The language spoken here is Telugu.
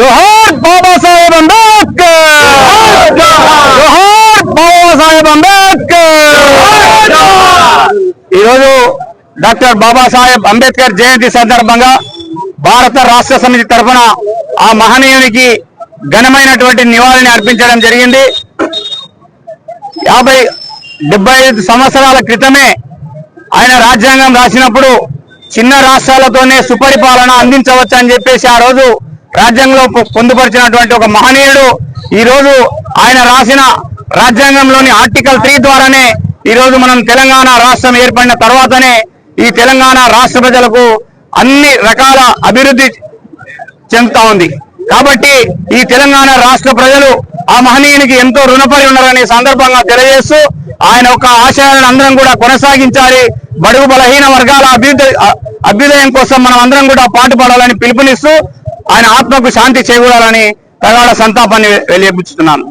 జోహార్ బాబాసాహెబ్ అంబేద్కర్! జోహార్ బాబాసాహెబ్ అంబేద్కర్! ఈరోజు డాక్టర్ బాబాసాహెబ్ అంబేద్కర్ జయంతి సందర్భంగా భారత రాష్ట్ర సమితి తరఫున ఆ మహనీయునికి ఘనమైనటువంటి నివాళిని అర్పించడం జరిగింది. యాభై డెబ్బై ఐదు సంవత్సరాల క్రితమే ఆయన రాజ్యాంగం రాసినప్పుడు చిన్న రాష్ట్రాలతోనే సుపరిపాలన అందించవచ్చు అని చెప్పేసి ఆ రోజు రాజ్యాంగంలో పొందుపరిచినటువంటి ఒక మహనీయుడు. ఈ రోజు ఆయన రాసిన రాజ్యాంగంలోని ఆర్టికల్ త్రీ ద్వారానే ఈ రోజు మనం తెలంగాణ రాష్ట్రం ఏర్పడిన తర్వాతనే ఈ తెలంగాణ రాష్ట్ర ప్రజలకు అన్ని రకాల అభివృద్ధి చెందుతా ఉంది. కాబట్టి ఈ తెలంగాణ రాష్ట్ర ప్రజలు ఆ మహనీయునికి ఎంతో రుణపడి ఉన్నారనే సందర్భంగా తెలియజేస్తూ ఆయన ఒక ఆశయాలను అందరం కూడా కొనసాగించాలి. బడుగు బలహీన వర్గాల అభ్యుదయ అభ్యుదయం కోసం మనం అందరం కూడా పాటుపడాలని పిలుపునిస్తూ ఆయన ఆత్మకు శాంతి చేకూరాలని ప్రగాఢ సంతాపాన్ని వెలియబుచ్చుతున్నాను.